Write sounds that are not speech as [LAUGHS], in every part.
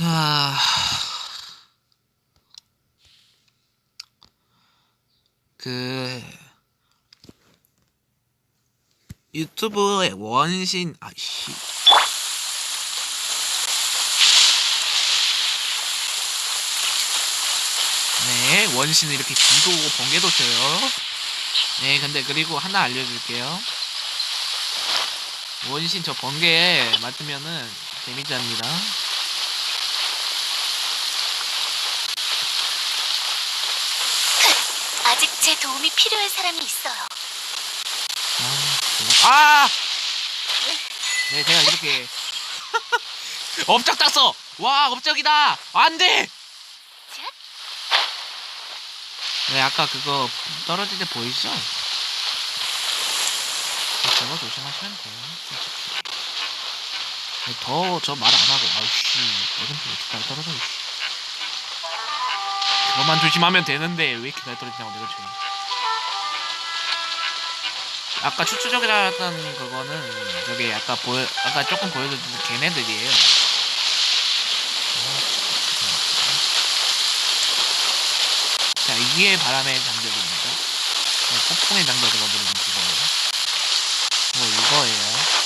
자, 그 유튜브의 원신 아씨. 네, 원신은 이렇게 기도 오고 번개도 쳐요. 네, 근데 그리고 하나 알려줄게요. 원신 저 번개에 맞으면은 데미지 합니다. 아직 제 도움이 필요한 사람이 있어요. 아, 아! 네, 제가 이렇게 [LAUGHS] 업적 땄어. 와, 업적이다. 안 돼. 자, 네, 아까 그거 떨어질 때 보이시죠? 저거 조심하시면 돼요. 더 저 말 안 하고 어둠도 왜 이렇게 잘 떨어져. 그것만 조심하면 되는데 왜 이렇게 잘 떨어지냐고 내가 지금 아까 추추적이라던 그거는 저기 아까 보여 아까 조금 보여줬던 걔네들이에요. 자 이게 바람의 장벽입니다. 네, 장벽이라고 부르는 그거예요 뭐 이거예요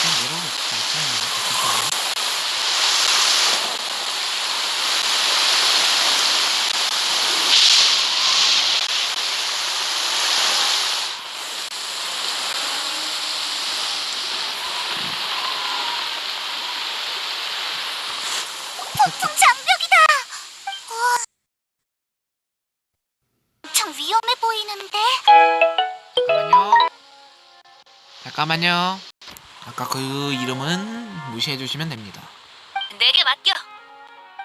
그냥 내려오고 괜찮아요 괜찮아요 폭풍 장벽이다. 우와. 엄청 위험해 보이는데. 잠깐만요. 잠깐만요. 아까 그 이름은 무시해 주시면 됩니다. 내게 맡겨.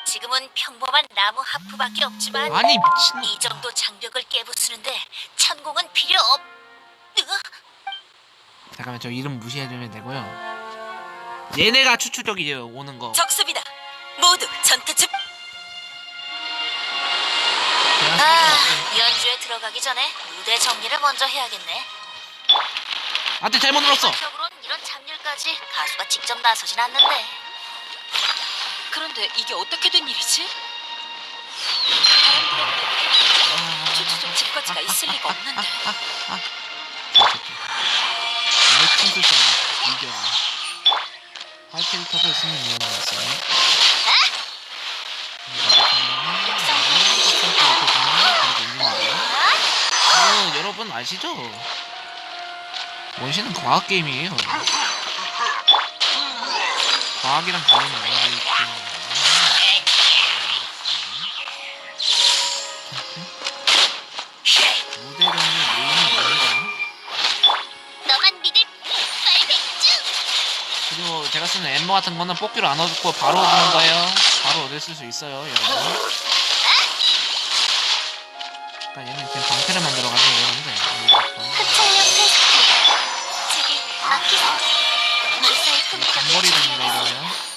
지금은 평범한 나무 하프밖에 없지만 아니 미친. 이 정도 장벽을 깨부수는데 천공은 필요 없. 으, 잠깐만 저 이름 무시해 주면 되고요. 얘네가 추추적이에요 오는 거. 적습이다. 모두 전투 집. 제가 아, 생각해봤어요. 연주에 들어가기 전에 무대 정리를 먼저 해야겠네. 안돼 잘못 눌렀어. 적으로는 이런 잡일까지 가수가 직접 나서진 않는데. 그런데 이게 어떻게 된 일이지? 추추적 집까지가 있을 리가 없는데. 투자 이겨라. 화이팅 투자 쓰는 이유는 있어요. 어, 여러분 아시죠? 원신은 과학 게임이에요. 과학이랑. 너만 믿을 빨백주. 그리고 제가 쓰는 엠버 같은 거는 뽑기로 안 얻고 바로 얻는 거예요. 바로 얻을 수 있어요, 여러분. 그러니까 얘는 그냥 방패를 만들어 단거리 됩니다, 이러면.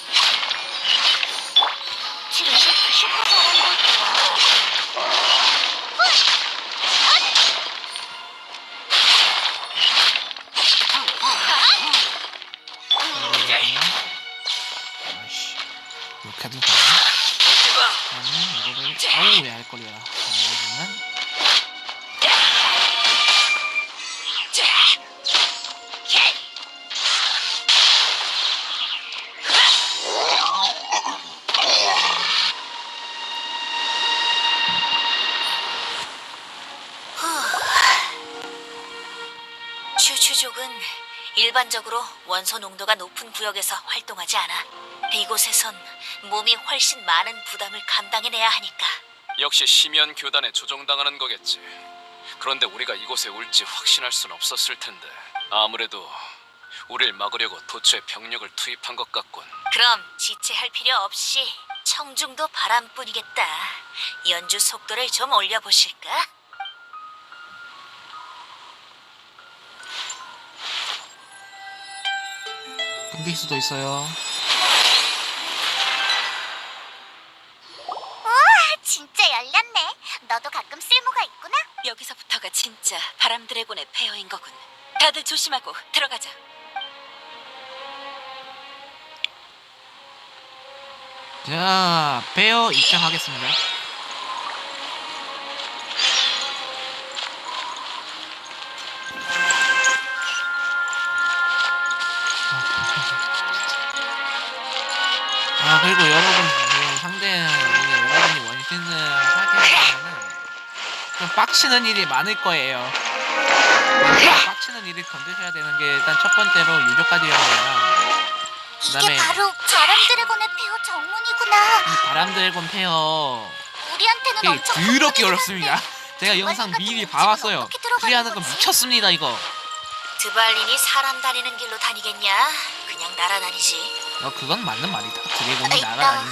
이렇게 해도 되 일반적으로 원소 농도가 높은 구역에서 활동하지 않아. 이곳에선 몸이 훨씬 많은 부담을 감당해내야 하니까. 역시 심연 교단에 조종당하는 거겠지. 그런데 우리가 이곳에 올지 확신할 순 없었을 텐데 아무래도 우릴 막으려고 도처에 병력을 투입한 것 같군. 그럼 지체할 필요 없이 청중도 바람뿐이겠다. 연주 속도를 좀 올려보실까? 끊길 수도 있어요. 진짜 열렸네. 너도 가끔 쓸모가 있구나. 여기서부터가 진짜 바람 드래곤의 폐허인 거군. 다들 조심하고 들어가자. 자, 베어 입장하겠습니다. 그리고 여러분 그 상대 이제 여러분이 원신을 하게 되면은 좀 빡치는 일이 많을 거예요. 빡치는 일을 건드셔야 되는 게 일단 첫 번째로 유저까지였잖아요. 그다음에 이게 바로 바람 드래곤의 폐허 정문이구나. 이 바람 드래곤 페어 우리한테는 이게 엄청 더럽게 어렵습니다. 제가 영상 미리 봐왔어요. 플레이하는 거? 미쳤습니다 이거. 드발린이 사람 다니는 길로 다니겠냐? 그냥 날아다니지. 어 그건 맞는 말이다. 드래곤이 에이, 날아다니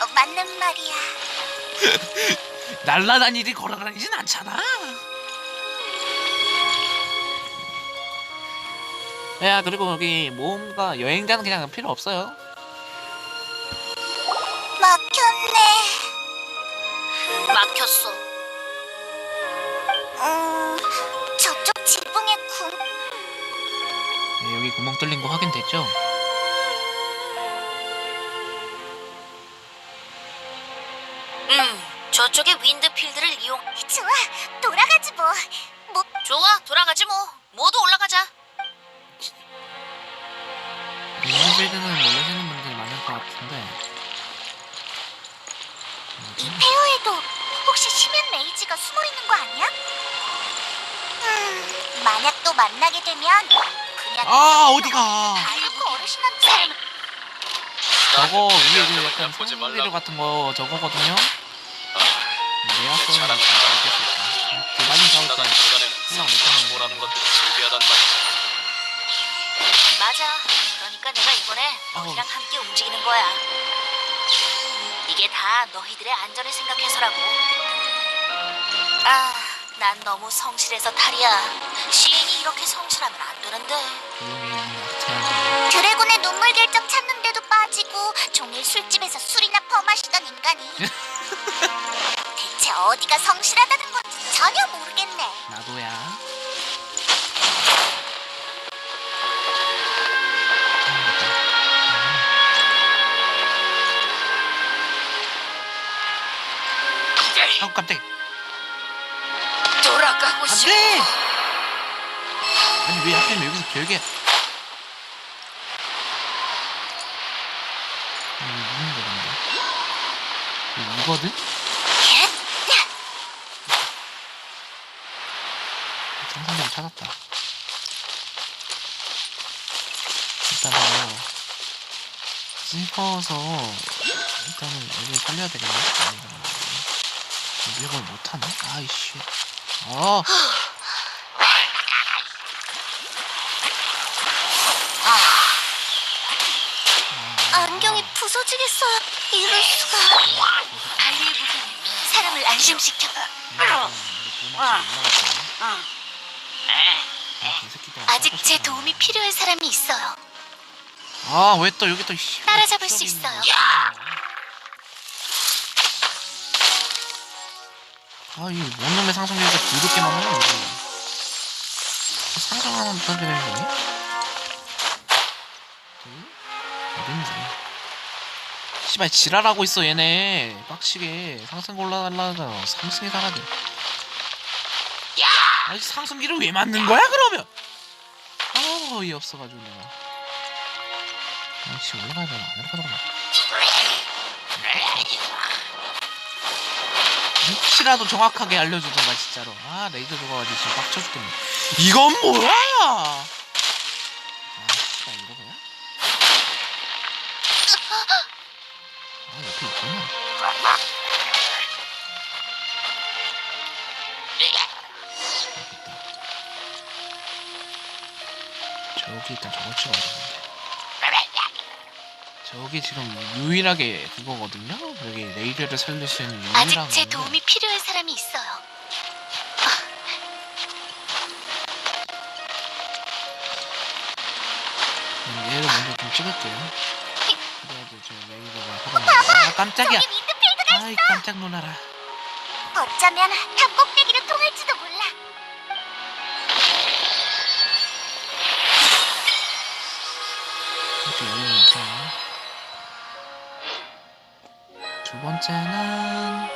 어, 맞는 말이야. [LAUGHS] 날아다니지 걸어다니진 않잖아. 야 그리고 여기 모험가 여행자는 그냥 필요 없어요. 막혔네. 막혔어. 음, 저쪽 지붕에 군. 네, 여기 구멍 뚫린 거 확인됐죠? 저쪽에 윈드필드를 이용. 좋아, 돌아가지 뭐. 뭐 좋아, 돌아가지 뭐. 모두 올라가자. 윈드빌드는 모르시는 분들이 많을 것 같은데. 이 폐허에도 혹시 심연 메이지가 숨어 있는 거 아니야? 음, 만약 또 만나게 되면 그냥 아 어디가? 알고 어르신한테 저거 위에 그 약간 말라고. 같은 거 저거거든요. 있다. 그 생각 못하는 것들이 말이지. 맞아. 그러니까 내가 이번에 너희랑 함께 움직이는 거야. 이게 다 너희들의 안전을 생각해서라고. 아, 난 너무 성실해서 탈이야. 시인이 이렇게 성실하면 안 되는데. 드래곤의 눈물 결정 찾는데도 빠지고 종일 술집에서 술이나 퍼마시던 인간이 [LAUGHS] 대체 어디가 성실하다는 건지 전혀 모르겠네. 나도야. 아우 깜짝. 돌아가고 싶어. 안돼. 아니 왜 하필 여기서 별게? 이거 무슨 거건데? 이거 이거든? 정상적으로 찾았다. 일단은 씹어서 일단은 여기 살려야 되겠네. 이걸 못하네. 아이씨. 어. 안경이 부서지겠어요. 이럴 수가. 사람을 안심시켜. 아 직 제 도움이 필요한 사람이 있어요. 아, 왜 또 여기 또 씨. 따라잡을 수 있어요. 아, 이 원룸의 상승률이 두렵게만 하네, 여기. 상승하면 어떻게 되는 거니? 어딘지. 씨발, 지랄하고 있어, 얘네. 빡치게. 상승 올라달라잖아. 상승이 사라져. 아니, 상승기를 왜 맞는 거야, 그러면? 아, 어이 없어가지고, 내가. 아씨, 올라가야 되나? 안 올라가나? 혹시라도 정확하게 알려주던가 진짜로 아 레이저 죽어가지고 지금 빡쳐 죽겠네 이건 뭐야 아 씨발 이거야? 아 옆에 있구나 여기 일단 저걸 찍어야 되는데. 저기 지금 유일하게 그거거든요? 여기 레이저를 살릴 수 있는 유일한 아직 제 도움이 필요한 사람이 있어요. 음, 얘를 먼저 좀 찍을게요. 그래야지 지금 레이저가 살아나니까 아 깜짝이야. 저기 아이 깜짝 놀라라. 어쩌면 탑 꼭대기로 통할지도 이렇게 열리니까 두 번째는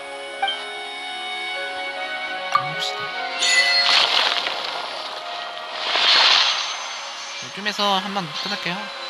해봅시다. 이쯤에서 한번 끊을게요